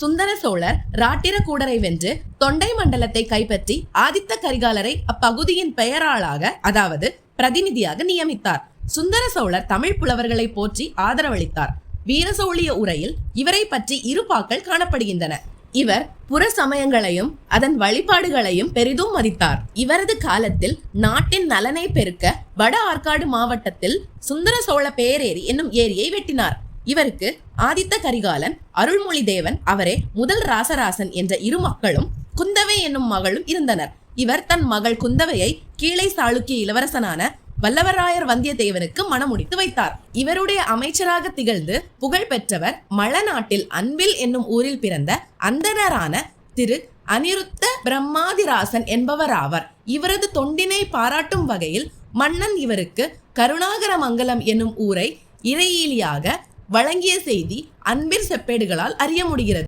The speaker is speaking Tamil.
சுந்தர சோழர் ராட்டிரகூடரை வென்று தொண்டை மண்டலத்தை கைப்பற்றி ஆதித்த கரிகாலரை அப்பகுதியின் பெயராளாக அதாவது பிரதிநிதியாக நியமித்தார். சுந்தர சோழர் தமிழ் புலவர்களை போற்றி ஆதரவளித்தார். வீரசோழிய உரையில் இவரை பற்றி இரு பாக்கள் காணப்படுகின்றன. இவர் புற சமயங்களையும் அதன் வழிபாடுகளையும் பெரிதும் மதித்தார். இவரது காலத்தில் நாட்டின் நலனை பெருக்க வட ஆற்காடு மாவட்டத்தில் சுந்தர சோழ பேரேரி என்னும் ஏரியை வெட்டினார். இவருக்கு ஆதித்த கரிகாலன் அருள்மொழி தேவன் அவரே முதல் ராசராசன் என்ற இரு மக்களும் குந்தவை என்னும் மகளும் இருந்தனர். இவர் தன் மகள் குந்தவையை கீழை சாளுக்கிய இளவரசனான வல்லவராயர் வந்தியத்தேவனுக்கு மணமுடித்து வைத்தார். இவருடைய அமைச்சராக திகழ்ந்து புகழ் பெற்றவர் மழநாட்டில் அன்பில் என்னும் ஊரில் பிறந்த அந்தணரான திரு அனிருத்த பிரம்மாதிராசன் என்பவராவர். இவரது தொண்டினை பாராட்டும் வகையில் மன்னன் இவருக்கு கருணாகரமங்கலம் என்னும் ஊரை இறையிலியாக வழங்கிய செய்தி அன்பிற் செப்பேடுகளால் அறிய முடிகிறது.